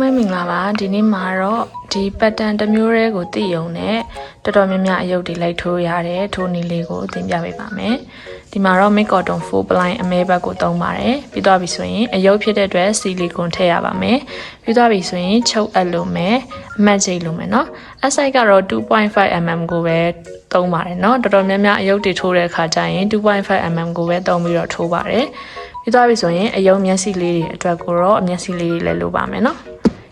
ပဲမင်္ဂလာပါဒီနေ့မှာတော့ဒီ pattern တစ်မျိုးတည်းကိုသိရုံနဲ့တော်တော်များများအယုတ်တွေလိုက်ထိုးရတဲ့ထိုးနည်းလေးကိုသင်ပြပေးပါမယ်ဒီမှာတော့ make cotton 4 blind အမဲဘက်ကိုသုံးပါတယ်ပြီးတော့ပြီဆိုရင်အယုတ်ဖြစ်တဲ့အတွက် silicone ထည့်ရပါမယ်ပြီးတော့ပြီဆိုရင်ချုပ်အပ်လို့မယ်အမှတ်ချိတ်လို့မယ်เนาะအစိုက်ကတော့ 2.5 mm ကိုပဲသုံးပါတယ်เนาะတော်တော်များများအယုတ်တွေထိုးတဲ့အခါကျရင်2.5 mm ကိုပဲသုံးပြီးတော့ထိုးပါတယ်ပြီးသွားပြီဆိုရင်အယုံမျက်စိလေးတွေအတွက်ကိုတော့အမျက်စိလေးတွေလည်းလိုပါမယ်เนาะ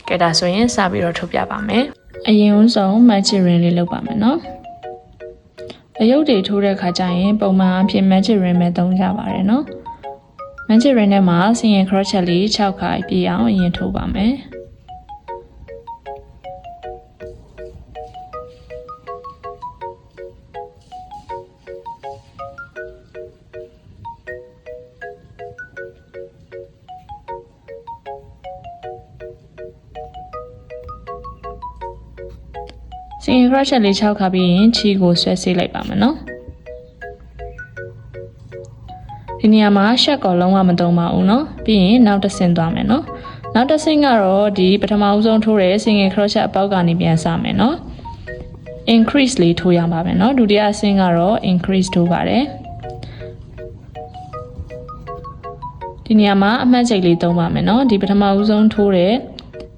ကဲဒါဆိုရင်စပြီးတော့ထုတ်ပြပါမယ်အရင်ဦးဆုံး magic ring လေးလုပ်ပါမယ်နော်အယုတ်တွေထိုးတဲ့ခါကျရင်ပုံမှန်အဖြစ် magic ring ပဲသုံးကြပါတယ်နော် magic ring ထဲမှာဆင်ရင် crochet လေး6ခါပြည့်အောင်အရင်ထိုးပါမယ်။ စင်ရင် crochet လေး6ခါပြီးရင်ချီကိုဆွဲဆေးလိုက်ပါမယ်နော်ဒီနေရာမှာရှက်ကောလုံးဝမသုံးပါဘူးเนาะပြီးရင်နောက်တစ်ဆင့်သွားမယ်เนาะနောက်တစ်ဆင့်ကတော့ဒီပထမဦးဆုံးထိုးတဲ့ single crochet အပေါက်ကနေပြန်စမယ်เนาะ increase လေးထိုးရပါမယ်เนาะဒုတိယအဆင့်ကတော့ increase ထိုးပါတယ်ဒီနေရာမှာအမှတ်ချိန်လေးသုံးပါမယ်เนาะဒီပထမဦးဆုံးထိုးတဲ့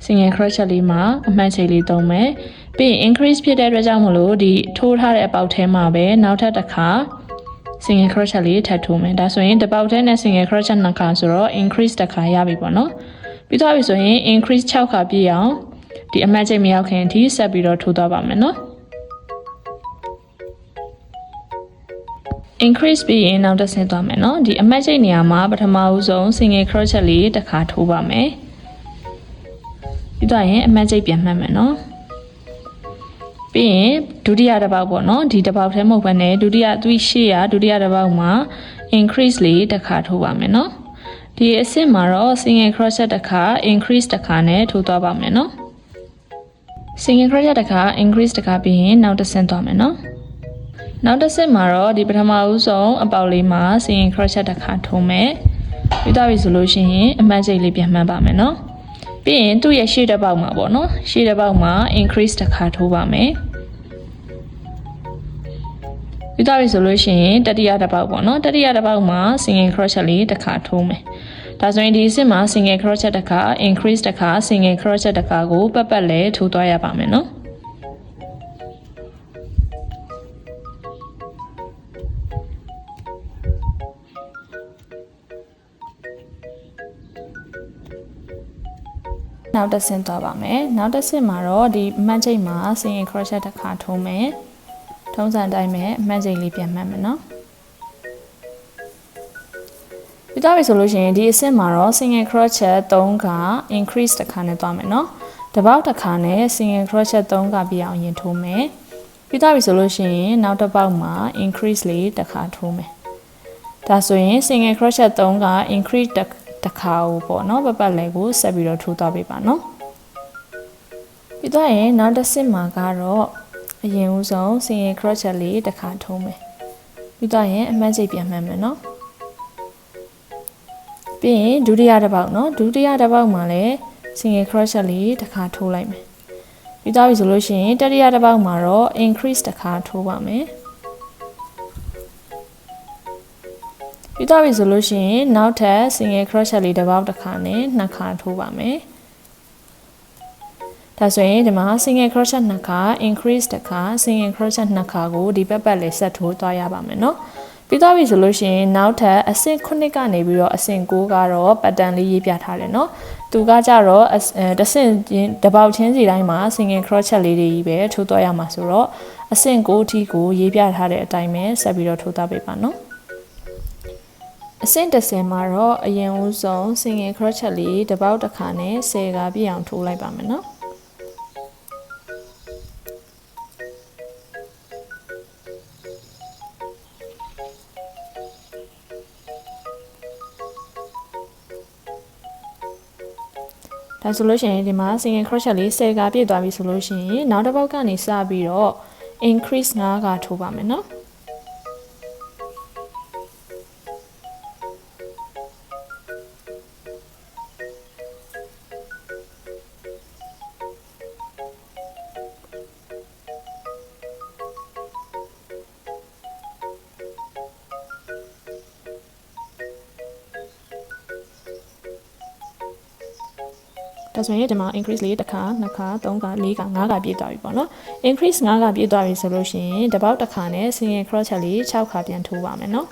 single crochet လေးမှာအမှတ်ချိန်လေးသုံးမယ် ပြီးရင် increase ဖြစ်တဲ့အတွက်ကြောင့်မလို့ဒီထိုးထားတဲ့အပေါက်ထဲမှာပဲနောက်ထပ်တစ်ခါ single crochet လေးထပ်ထိုးမယ်ဒါဆိုရင်တစ်ပေါက်ထဲနဲ့ single crochet နှစ်ခါဆိုတော့ increase တစ်ခါရပြီပေါ့နော်ပြီးသွားပြီဆိုရင် increase 6ခါပြည့်အောင်ဒီအမှတ်ချိန်မရောက်ခင်အထိဆက်ပြီးတော့ထိုးသွားပါမယ်နော် increase ပြီးရင်နောက်တစ်ဆင့်သွားမယ်နော်ဒီအမှတ်ချိန်နေရာမှာပထမဦးဆုံး single crochet လေးတစ်ခါထိုးပါမယ်ပြီးတော့ရင်အမှတ်ချိန်ပြန်မှတ်မယ်နော် ပြီးရင်ဒုတိယတစ်ပေါက်ပေါ့နော်ဒီတစ်ပေါက်ထဲမဟုတ်ဘဲနဲ့ဒုတိယသူရှေ့ရဒုတိယတစ်ပေါက်မှာ increase လေးတစ်ခါထိုးပါမယ်နော်ဒီအဆင့်မှာတော့ single crochet တစ်ခါ increase တစ်ခါနဲ့ထိုးသွားပါမယ်နော် single crochet တစ်ခါ increase တစ်ခါပြီးရင်နောက်တစ်ဆင့်သွားမယ်နော်နောက်တစ်ဆင့်မှာတော့ဒီပထမဦးဆုံးအပေါက်လေးမှာ single crochet တစ်ခါထိုးမယ်ပြီးတော့ပြီဆိုလို့ရှိရင်အမှတ်ချိန်လေးပြန်မှတ်ပါမယ်နော် ပြီးရင်သူ့ရဲ့ရှေ့တစ်ပေါက်မှာပေါ့နော်ရှေ့တစ်ပေါက်မှာ increase တစ်ခါထိုးပါမယ်ပြီးတော့ပြီဆိုလို့ရှိရင်တတိယတစ်ပေါက်ပေါ့နော်တတိယတစ်ပေါက်မှာ single crochet လေးတစ်ခါထိုးမယ်ဒါဆိုရင်ဒီအဆင့်မှာ single crochet တစ်ခါ increase တစ်ခါ single crochet တစ်ခါကိုပတ်ပတ်လဲထိုးသွားရပါမယ်နော် နောက်တစ်ဆင့်သွားပါမယ်နောက်တစ်ဆင့်မှာတော့ဒီမှတ်ချိန်မှာ single crochet တစ်ခါထိုးမယ်ထုံးစံတိုင်းပဲမှတ်ချိန်လေးပြန်မှတ်မယ်နော်ပြီးတော့ပြီဆိုလို့ရှိရင်ဒီအဆင့်မှာတော့ single crochet 3ခါ increase တစ်ခါနဲ့သွားမယ်နော်တစ်ပေါက်တစ်ခါနဲ့ single crochet 3ခါပြအောင်ရင်ထိုးမယ်ပြီးတော့ပြီဆိုလို့ရှိရင်နောက်တစ်ပေါက်မှာ increase လေးတစ်ခါထိုးမယ်ဒါဆိုရင် single crochet 3ခါ increase တစ် တစ်ခါကိုပေါ့နော် ပတ်ပတ်လဲကိုဆက်ပြီးတော့ထိုးသွားပေးပါနော်ပြီးတော့ရင်နောက်တစ်ဆင့်မှာကတော့အရင်ဦးဆုံး single crochet လေးတစ်ခါထိုးမယ်ပြီးတော့ရင်အမှတ်ချိန်ပြန်မှတ်မယ်နော်ပြီးရင်ဒုတိယတစ်ပေါက်နော်ဒုတိယတစ်ပေါက်မှာလည်း single crochet လေးတစ်ခါထိုးလိုက်မယ်ပြီးတော့ပြီဆိုလို့ရှိရင်တတိယတစ်ပေါက်မှာတော့ increase တစ်ခါထိုးပါမယ် ပြီးတော့ပြီဆိုလို့ရှိရင်နောက်ထပ် single crochet လေးတစ်ပေါက်တစ်ခါနဲ့နှစ်ခါထိုးပါမယ်ဒါဆိုရင်ဒီမှာ single crochet နှစ်ခါ increase တစ်ခါ single crochet နှစ်ခါကိုဒီဘက်ဘက်လေးဆက်ထိုးသွားရပါမယ်เนาะပြီးတော့ပြီဆိုလို့ရှိရင်နောက်ထပ်အဆင့်9ကနေပြီးတော့အဆင့်9ကတော့ pattern လေးရေးပြထားတယ်เนาะသူကကြတော့တစ်ဆင့်တစ်ပေါက်ချင်းစီတိုင်းမှာ single crochet လေးတွေကြီးပဲထိုးသွားရမှာဆိုတော့အဆင့်9အထိကိုရေးပြထားတဲ့အတိုင်းပဲဆက်ပြီးတော့ထိုးသွားပေးပါเนาะ အဆင့်တစ်ဆင်မှာတော့အရင်ဦးဆုံးစင်ငင် crotch လေးတစ်ပေါက်တစ်ခါနဲ့ဆယ်ကာပြည့်အောင်ထိုးလိုက်ပါမယ်နော်ဒါဆိုလို့ရှိရင်ဒီမှာ single crochet လေး10ကပြည့်သွားပြီဆိုလို့ရှိရင်နောက်တစ်ပေါက်ကနေစပြီးတော့ increase 9ကထိုးပါမယ်နော်။ ဆိုရင်ဒီမှာ increase လေးတစ်ခါနှစ်ခါသုံးခါလေးခါငါးခါပြည့်သွားပြီပေါ့နော် increase ငါးခါပြည့်သွားပြီဆိုလို့ရှိရင်တစ်ပေါက်တစ်ခါနဲ့ single crochet လေး6ခါပြန်ထိုးပါမယ်နော်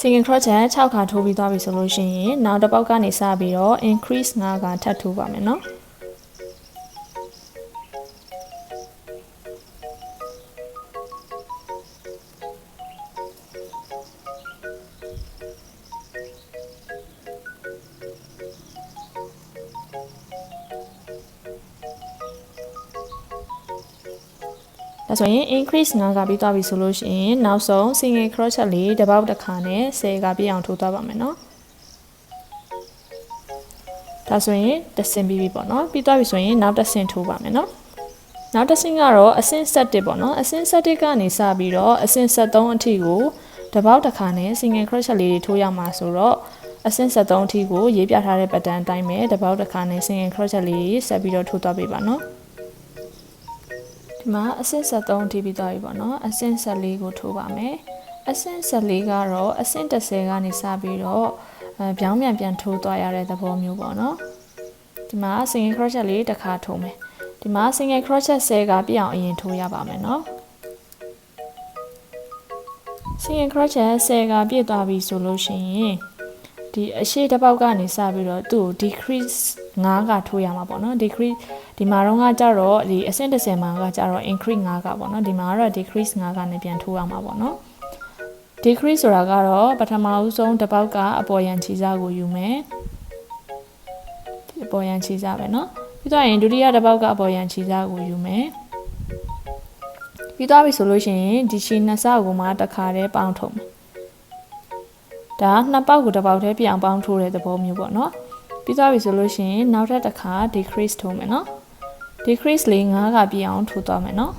single crochet 6ခါထိုးပြီးသွားပြီဆိုလို့ရှိရင်နောက်တစ်ပေါက်ကနေစပြီးတော့ increase 5ခါထပ်ထိုးပါမယ်နော် ဒါဆိုရင် increase 9ကပြီးသွားပြီဆိုလို့ရှိရင်နောက်ဆုံး single crochet လေးတစ်ပေါက်တစ်ခါနဲ့10ကပြည့်အောင်ထိုးသွားပါမယ်နော်ဒါဆိုရင်တစ်ဆင်ပြီးပြီပေါ့နော်ပြီးသွားပြီဆိုရင်နောက်တစ်ဆင်ထိုးပါမယ်နော်နောက်တစ်ဆင့်ကတော့အဆင့်7ပေါ့နော်အဆင့်7ကနေစပြီးတော့အဆင့်73အထိကိုတစ်ပေါက်တစ်ခါနဲ့ single crochet လေးတွေထိုးရမှာဆိုတော့အဆင့်73အထိကိုရေးပြထားတဲ့ pattern အတိုင်းပဲတစ်ပေါက်တစ်ခါနဲ့ single crochet လေးဆက်ပြီးတော့ထိုးသွားပေးပါနော် ဒီမှာအဆင့်73အထိပြီးသွားပြီပေါ့နော်အဆင့်14ကိုထိုးပါမယ်အဆင့်14ကတော့အဆင့်30ကနေစပြီးတော့အဲပြောင်းပြန်ပြန်ထိုးသွားရတဲ့သဘောမျိုးပေါ့နော်ဒီမှာ single crochet လေးတစ်ခါထိုးမယ်ဒီမှာ single crochet 10ကပြည့်အောင်အရင်ထိုးရပါမယ်နော် single crochet 10ကပြည့်သွားပြီဆိုလို့ရှိရင်ဒီအရှိတစ်ပေါက်ကနေစပြီးတော့သူ့ကို decrease 9ကထိုးရမှာပေါ့နော် decrease ဒီမှာတော့ကကြတော့ဒီအဆင့်10မှာကကြတော့ increase 9ကပေါ့နော်ဒီမှာကတော့ decrease 9ကနဲ့ပြန်ထိုးရမှာပေါ့နော် decrease ဆိုတာကတော့ပထမဦးဆုံးတစ်ပေါက်ကအပေါ်ယံခြေစားကိုယူမယ်ဒီအပေါ်ယံခြေစားပဲနော်ပြီးတော့ရင်ဒုတိယတစ်ပေါက်ကအပေါ်ယံခြေစားကိုယူမယ်ပြီးသွားပြီဆိုလို့ရှိရင်ဒီရှည်နှစ်စကိုမှတစ်ခါတည်းပေါင်းထုတ်မယ်ဒါနှစ်ပေါက်ကိုတစ်ပေါက်တည်းပြန်ပေါင်းထိုးတဲ့သဘောမျိုးပေါ့နော် ပြီးသွားပြီဆိုလို့ရှိရင်နောက်ထပ်တစ်ခါ decrease ထိုးမယ်နော် decrease လေး9ကပြည့်အောင်ထိုးသွားမယ်နော်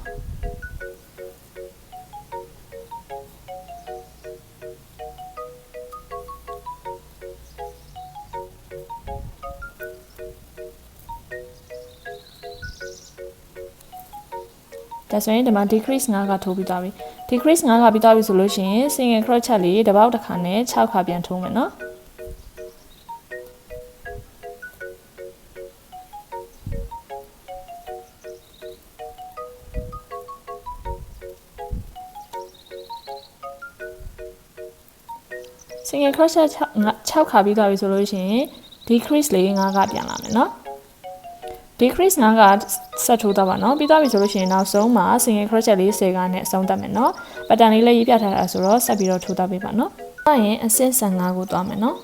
ဒါဆိုရင်ဒီမှာ decrease 9ကထိုးပြီးသွားပြီ decrease 9ကပြီးသွားပြီဆိုလို့ရှိရင် single crochet လေးတစ်ပေါက်တစ်ခါနဲ့6ခါပြန်ထိုးမယ်နော် single crochet 6ခါပြီးသွားပြီဆိုလို့ရှိရင် decrease လေး9ကပြန်လာမယ်နော် decrease 9ကဆက်ထိုးတော့ပါနော်ပြီးသွားပြီဆိုလို့ရှိရင်နောက်ဆုံးမှာ single crochet လေး10ကနဲ့အဆုံးသတ်မယ်နော် pattern လေးလည်းရေးပြထားတာဆိုတော့ဆက်ပြီးတော့ထိုးတော့ပေးပါနော်ဒါရင်အဆင့်15ကိုသွားမယ်နော်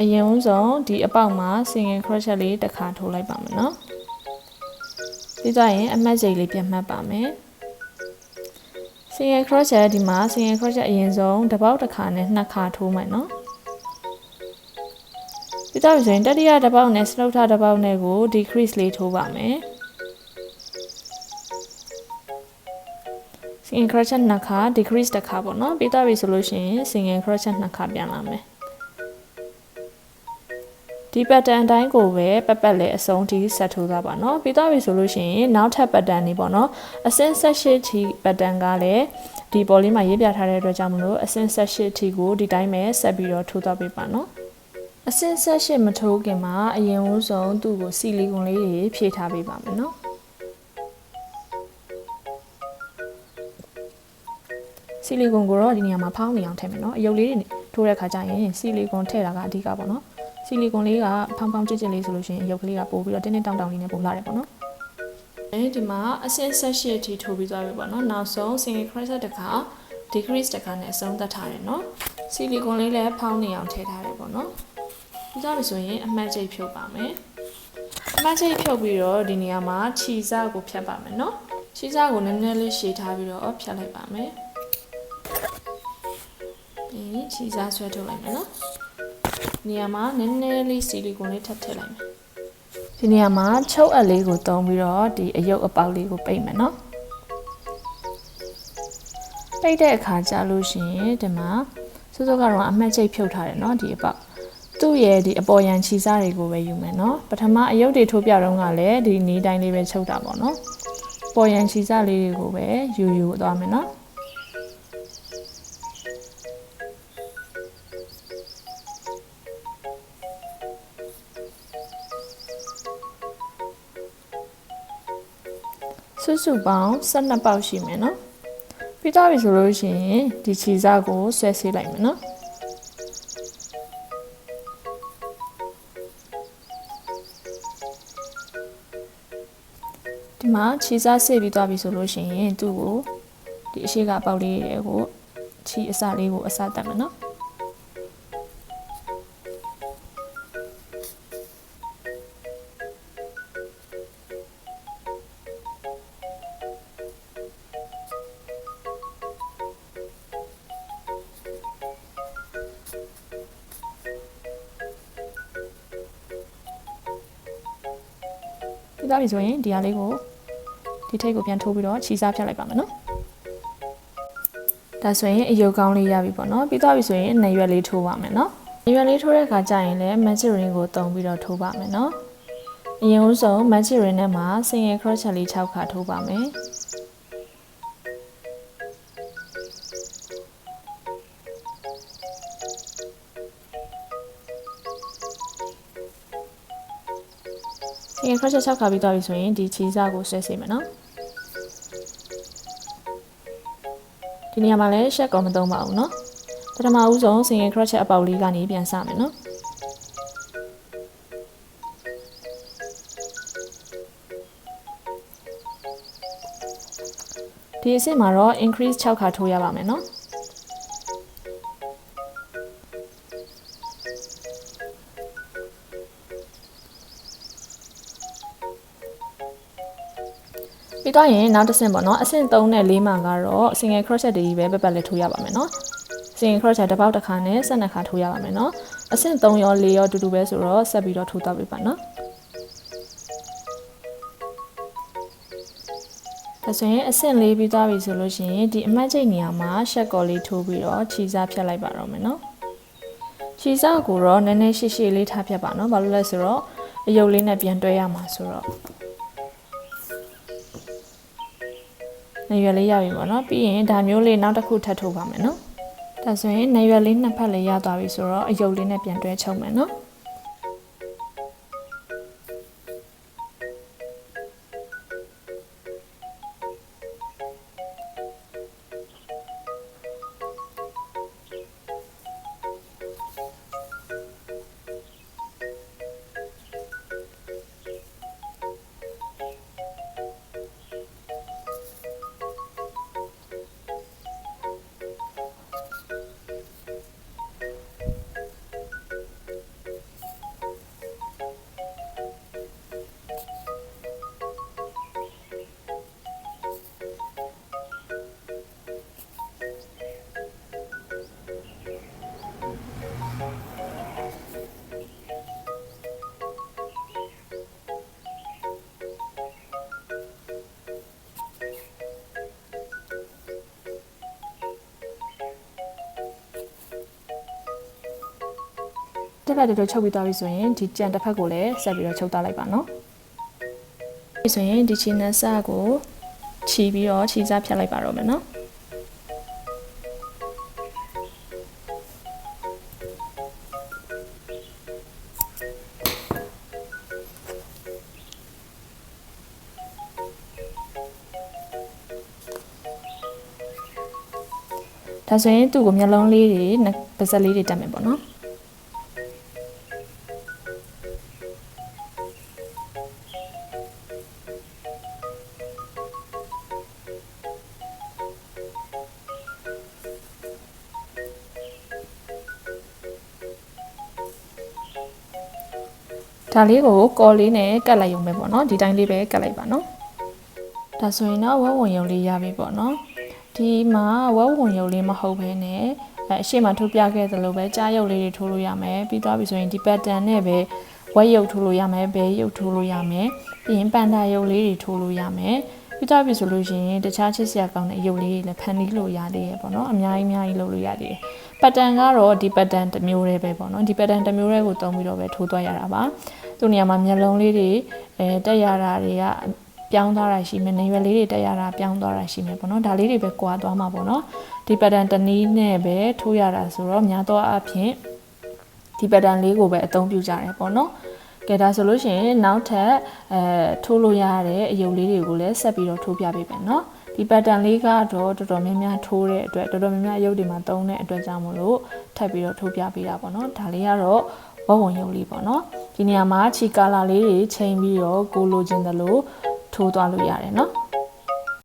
အရင်ဆုံးဒီအပေါက်မှာ single crochet လေးတစ်ခါထိုးလိုက်ပါမယ်နော်ပြီးသွားရင်အမှတ်စိတ်လေးပြန်မှတ်ပါမယ် င်ရ crotch ဒီမှာဆင်ရ crotch အရင်ဆုံးတစ်ပေါက်တစ်ခါနဲ့နှစ်ခါထိုးမယ်နော်ပြီးတော့ဆိုရင်တတိယတစ်ပေါက်နဲ့စလုပ်ထတစ်ပေါက်နဲ့ကို decrease လေးထိုးပါမယ်စင်ရ crotch နှစ်ခါ decrease တစ်ခါပေါ့နော်ပြီးတော့ပြီဆိုလို့ရှိရင်စင်ရ crotch နှစ်ခါပြန်လာမယ် ဒီပတ်တန်အတိုင်းကိုပဲပတ်ပတ်လည်းအဆုံးထိဆက်ထိုးသွားပါနော်ပြီးသွားပြီဆိုလို့ရှိရင်နောက်ထပ်ပတ်တန်နေပေါ့နော်အဆင့်18ချီပတ်တန်ကလည်းဒီပေါ်လေးမှာရေးပြထားတဲ့အတွက်ကြောင့်မလို့အဆင့်18ချီကိုဒီတိုင်းပဲဆက်ပြီးတော့ထိုးသွားပေးပါနော်အဆင့်18မထိုးခင်မှာအရင်ဦးဆုံးသူ့ကိုဆီလီကွန်လေးတွေဖြည့်ထားပေးပါမယ်နော်ဆီလီကွန်ကိုတော့ဒီနေရာမှာဖောင်းနေအောင်ထည့်မယ်နော်အယုတ်လေးတွေထိုးတဲ့ခါကျရင်ဆီလီကွန်ထည့်တာကအဓိကပေါ့နော် ဆီလီကွန်လေးကဖောင်းဖောင်းကျစ်ကျစ်လေးဆိုလို့ရှိရင်ရုပ်ကလေးကပို့ပြီးတော့တင်းတင်းတောင်တောင်လေးနဲ့ပို့လာတယ်ပေါ့နော်အဲဒီမှာအဆင့်ဆက်ရှိအထိထိုးပြီးသွားပြီပေါ့နော်နောက်ဆုံး single crest တခါ decrease တခါနဲ့အဆုံးသတ်ထားတယ်နော်ဆီလီကွန်လေးလည်းဖောင်းနေအောင်ထည့်ထားတယ်ပေါ့နော်ပြီးသွားပြီဆိုရင်အမှတ်ချိတ်ဖြုတ်ပါမယ်အမှတ်ချိတ်ဖြုတ်ပြီးတော့ဒီနေရာမှာခြေစကိုဖြတ်ပါမယ်နော်ခြေစကိုနည်းနည်းလေးရှည်ထားပြီးတော့ဖြတ်လိုက်ပါမယ်ပြီးခြေစဆွဲထုတ်လိုက်မယ်နော် နေရာမှာနည်းနည်းလေးစီလီကွန်လေးထပ်ထည့်လိုက်မယ်ဒီနေရာမှာချုပ်အပ်လေးကိုတုံးပြီးတော့ဒီအယုတ်အပေါက်လေးကိုပိတ်မယ်နော်ပိတ်တဲ့အခါကျလို့ရှိရင်ဒီမှာစိုးစိုးကတော့အမှတ်ချိတ်ဖြုတ်ထားတယ်နော်ဒီအပေါက်သူ့ရဲ့ဒီအပေါ်ရန်ခြီစားတွေကိုပဲယူမယ်နော်ပထမအယုတ်တွေထိုးပြတော့ကလည်းဒီနီးတိုင်းလေးပဲချုပ်တာပေါ့နော်ပေါ်ရန်ခြီစားလေးတွေကိုပဲယူယူသွားမယ်နော် စုစုပေါင်း12ပေါက်ရှိမယ်နော်ပြီးသွားပြီဆိုလို့ရှိရင်ဒီခြေစားကိုဆွဲဆေးလိုက်မယ်နော်ဒီမှာခြေစားဆေးပြီးသွားပြီဆိုလို့ရှိရင်သူ့ကိုဒီအရှိကပေါက်လေးတွေကိုခြေအစလေးကိုအစတက်မယ်နော် ပြီးသားပြီဆိုရင်ဒီဟာလေးကိုဒီထိတ်ကိုပြန်ထိုးပြီးတော့ခြီးစားဖြတ်လိုက်ပါမယ်နော်ဒါဆိုရင်အယုတ်ကောင်းလေးရပြီပေါ့နော်ပြီးသားပြီဆိုရင်နေရွက်လေးထိုးပါမယ်နော်နေရွက်လေးထိုးတဲ့အခါကျရင်လည်း magic ring ကိုတုံပြီးတော့ထိုးပါမယ်နော်အရင်ဦးဆုံး magic ring နဲ့မှာ single crochet လေး6ခါထိုးပါမယ် pressure 6ခါပြီးသွားပြီဆိုရင်ဒီချီစာကိုဆွဲစေမယ်နော်ဒီနေရာမှာလည်း shake ကောမသုံးပါဘူးနော်ပထမဦးဆုံးစင်ရင် crochet အပေါက်လေးကနေပြန်စမယ်နော်ဒီအဆင့်မှာတော့ increase 6ခါထိုးရပါမယ်နော် ပြီးတော့ရင်နောက်တစ်ဆင့်ပေါ့နော်အဆင့်3နဲ့4မှာကတော့ single crochet တွေကြီးပဲပတ်ပတ်လေးထိုးရပါမယ်နော် single crochet တစ်ပေါက်တစ်ခါနဲ့12ခါထိုးရပါမယ်နော်အဆင့်3ရော4ရောတူတူပဲဆိုတော့ဆက်ပြီးတော့ထိုးတော့ပြပါနော်ဒါဆိုရင်အဆင့်၄ပြီးသွားပြီဆိုလို့ရှိရင်ဒီအမှတ်ချိတ်နေရာမှာရှက်ကော်လေးထိုးပြီးတော့ခြီစားဖြတ်လိုက်ပါတော့မယ်နော်ခြီစားကိုတော့နည်းနည်းရှိရှိလေးထားဖြတ်ပါနော်ဘာလို့လဲဆိုတော့အယုတ်လေးနဲ့ပြန်တွဲရမှာဆိုတော့ နေရွယ်လေးရပြီပေါ့နော်ပြီးရင်ဒါမျိုးလေးနောက်တစ်ခုထပ်ထိုးပါမယ်နော်ဒါဆိုရင်နေရွယ်လေးနှစ်ဖက်လေးရသွားပြီဆိုတော့အယုတ်လေးနဲ့ပြန်တွဲချုပ်မယ်နော် တစ်ဖက်တစ်ဖက်ချုပ်ပြီးသွားပြီဆိုရင်ဒီကြံတစ်ဖက်ကိုလည်းဆက်ပြီးတော့ချုပ်သားလိုက်ပါနော်ဒီဆိုရင်ဒီချီနက်ဆာကိုခြီးပြီးတော့ခြီးစားဖြတ်လိုက်ပါတော့မယ်နော်ဒါဆိုရင်သူ့ကိုမျက်လုံးလေးတွေပါးစပ်လေးတွေတက်မယ်ပေါ့နော် ဒါလေးကိုကော်လေးနဲ့ကတ်လိုက်ရုံပဲပေါ့နော်ဒီတိုင်းလေးပဲကတ်လိုက်ပါနော်ဒါဆိုရင်တော့ဝက်ဝင်ရုံလေးရပြီပေါ့နော်ဒီမှာဝက်ဝင်ရုံလေးမဟုတ်ဘဲနဲ့အဲအရှိမထိုးပြခဲ့သလိုပဲကြားရုပ်လေးတွေထိုးလို့ရမယ်ပြီးသွားပြီဆိုရင်ဒီ pattern နဲ့ပဲဝက်ရုပ်ထိုးလို့ရမယ်ဘဲရုပ်ထိုးလို့ရမယ်ပြီးရင်ပန်တာရုပ်လေးတွေထိုးလို့ရမယ်ပြီးတော့ပြီဆိုလို့ရှိရင်တခြားချစ်စရာကောင်းတဲ့ရုပ်လေးတွေလည်းဖန်တီးလို့ရသေးရပေါ့နော်အများကြီးအများကြီးလုပ်လို့ရသေးတယ် pattern ကတော့ဒီ pattern တစ်မျိုးတည်းပဲပေါ့နော်ဒီ pattern တစ်မျိုးတည်းကိုသုံးပြီးတော့ပဲထိုးသွားရတာပါ သူ့နေရာမှာမျက်လုံးလေးတွေအဲတက်ရတာတွေကပြောင်းသွားတာရှိမယ်နေရွယ်လေးတွေတက်ရတာပြောင်းသွားတာရှိမယ်ပေါ့နော်ဒါလေးတွေပဲကွာသွားမှာပေါ့နော်ဒီ pattern တနည်းနဲ့ပဲထိုးရတာဆိုတော့များသောအားဖြင့်ဒီ pattern လေးကိုပဲအသုံးပြုကြတယ်ပေါ့နော်ကဲဒါဆိုလို့ရှိရင်နောက်ထပ်အဲထိုးလို့ရတဲ့အယုတ်လေးတွေကိုလည်းဆက်ပြီးတော့ထိုးပြပေးမယ်နော်ဒီ pattern လေးကတော့တော်တော်များများထိုးတဲ့အတွက်တော်တော်များများအယုတ်တွေမှာသုံးတဲ့အတွက်ကြောင့်မလို့ထပ်ပြီးတော့ထိုးပြပေးတာပေါ့နော်ဒါလေးကတော့ ဝဝုံရုပ်လေးပေါ့နော်ဒီနေရာမှာခြေကာလာလေးတွေချိန်ပြီးတော့ကိုလိုချင်သလိုထိုးသွားလို့ရတယ်နော်